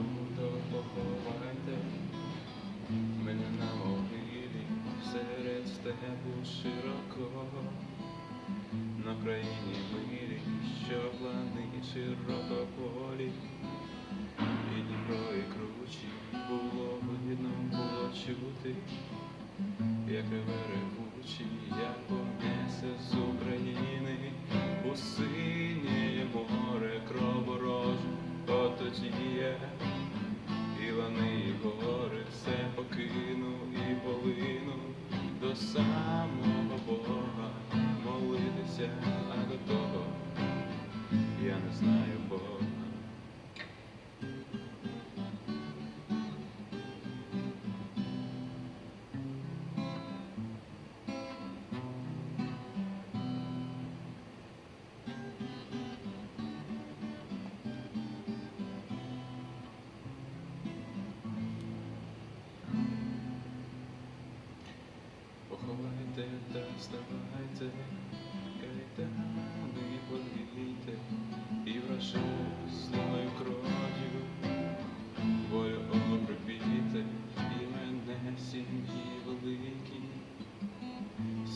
умру, поховайте мене на могилі серед степу широкого, на країні мирі, що плани широкополі, і Дніпро, і кручі було видно, було чути, як реве ревучі, як понесе з України у вставайте, кайдани подвійте, і враже злою кров'ю волю обробійте, і мене сім'ї великі,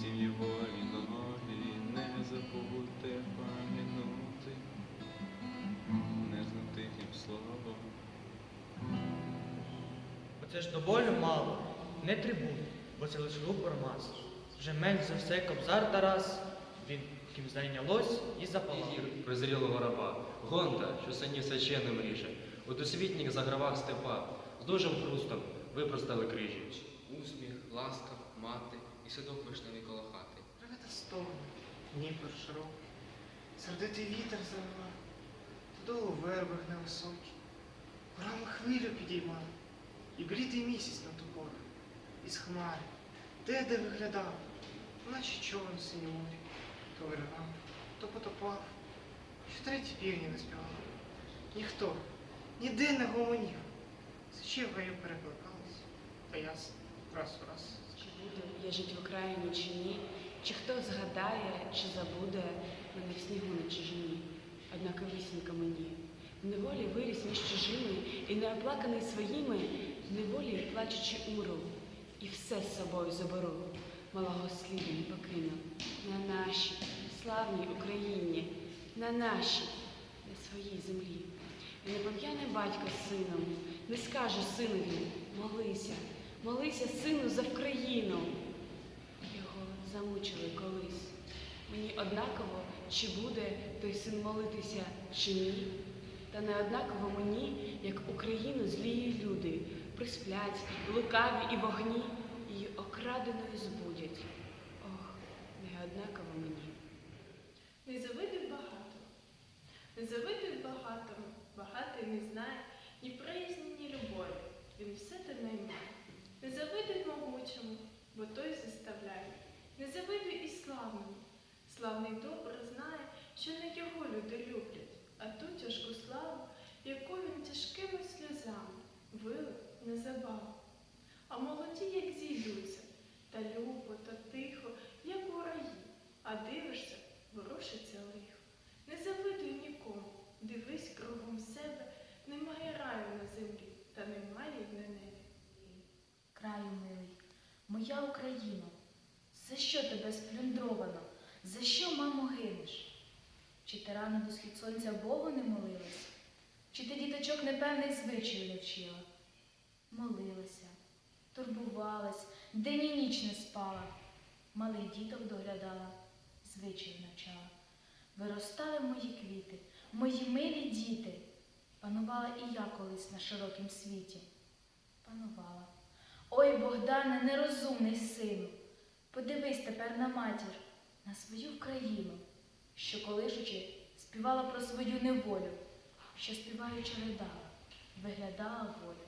сім'ї волі нові, не забудьте пам'янути, не знати їм слово. Оце ж до болю мало, не трибун, бо це лиш рупор мас. Вже менш за все кобзар Тарас, він ким зайнялось і запалав. Призрілого раба, гонта, що синів священним ріже, у досвітніх загравах степа, з дужим хрустом випростали крижі. Усміх, ласка, мати і садок вишневий коло хати. Ревета стогне, Дніпр широкий, сердитий вітер завива, додолу верби невисокі, горами хвилю підіймали, і блідий місяць на топорах, із хмари, де де виглядав, наче човен в синім морі, то виринав, то потопав, що треті півні не співали. Ніхто, ніде не гомонів. Гаю перекликались, та ясно, раз у раз. Чи буду я жить в Україні чи ні, чи хто згадає, чи забуде мене в снігу на чужині, однаковісінько мені. В неволі виріс між чужими і неоплаканий своїми, в неволі плачучи уру, і все з собою заберу. Малого сліду не покину на нашій славній Україні, на нашій, на своїй землі. І не пом'яне батько з сином, не скаже синові, молися, молися, сину, за Вкраїну. Його замучили колись. Мені однаково, чи буде той син молитися, чи ні. Та не однаково мені, як Україну злії люди, присплять, лукаві і вогні, її окраденою збудять. Ох, не однаково мені. Не завидуй багато, не завидуй багатому, багатий не знає ні приязні, ні любові, він все те наймає. Не завидуй могучому, бо той заставляє. Не завидуй і славному. Славний добре знає, що не його люди люблять, а ту тяжку славу, яку він тяжкими сльозами вилив незабавно. А молоді, як зійдуться, та любо, та тихо, як у раї, а дивишся, ворушиться лихо. Не завидуй нікому, дивись кругом себе, немає раю на землі, та немає й на небі. Краю милий, моя Україно, за що тебе сплюндровано? За що, мамо, гинеш? Чи ти рано до схід сонця Богу не молилась? Чи ти діточок непевних звичаїв не вчила? Молилася, турбувалась, день і ніч не спала, малих діток доглядала, звичаїв навчала. Виростали мої квіти, мої милі діти. Панувала і я колись на широкім світі. Панувала. Ой, Богдане, нерозумний сину, подивись тепер на матір, на свою країну, що колишучи співала про свою неволю, що співаючи ридала, виглядала волю.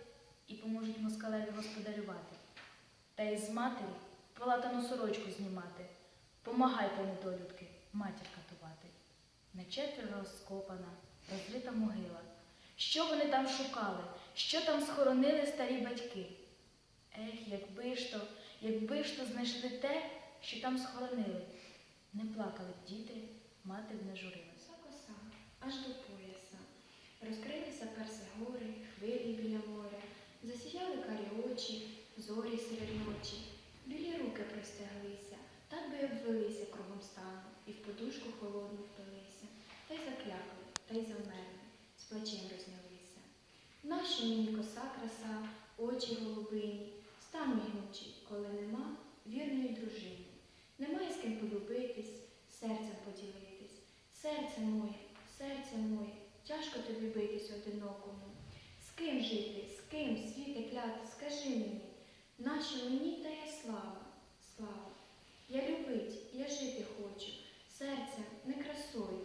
і поможуть москалеві господарювати. Та із матері полатану сорочку знімати. Помагайте, недолюдки, матір катувати. На четверо розкопана, розрита могила. Що вони там шукали? Що там схоронили старі батьки? Ех, якби ж то, якби ж то знайшли те, що там схоронили. Не плакали діти, мати не журилась. Коса коса, аж до пояса. Розкрилися перси гори, хвилі біля моря, засіяли карі очі, зорі серед ночі, білі руки простяглися, так би обвелися кругом стану, і в подушку холодну впилися, та й заклякли, та й завмерли, з плачем рознялися. Нащо мені коса краса, очі голубині, стан мігнучий, коли нема вірної дружини. Немає з ким полюбитись, серцем поділитись. Серце моє, серце моє, тяжко тобі битись одинокому. З ким жити, з ким світе кляти, скажи мені, нащо мені я слава, слава. Я любить, я жити хочу, серцем, не красою,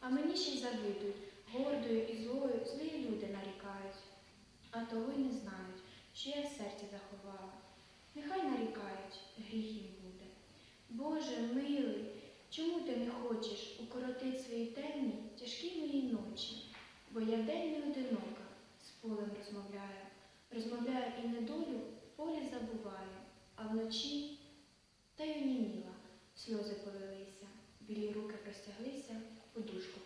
а мені ще й завидують, гордою і злою злі люди нарікають, а того й не знають, що я в серці заховала. Нехай нарікають, гріх їм буде. Боже милий, чому ти не хочеш укоротить свої темні, тяжкі мої ночі? Бо я вдень не одинока, з полем розмовляю, розмовляю і недолю полі забуваю, а вночі та й оніміла, сльози полилися, білі руки простяглися, подушку.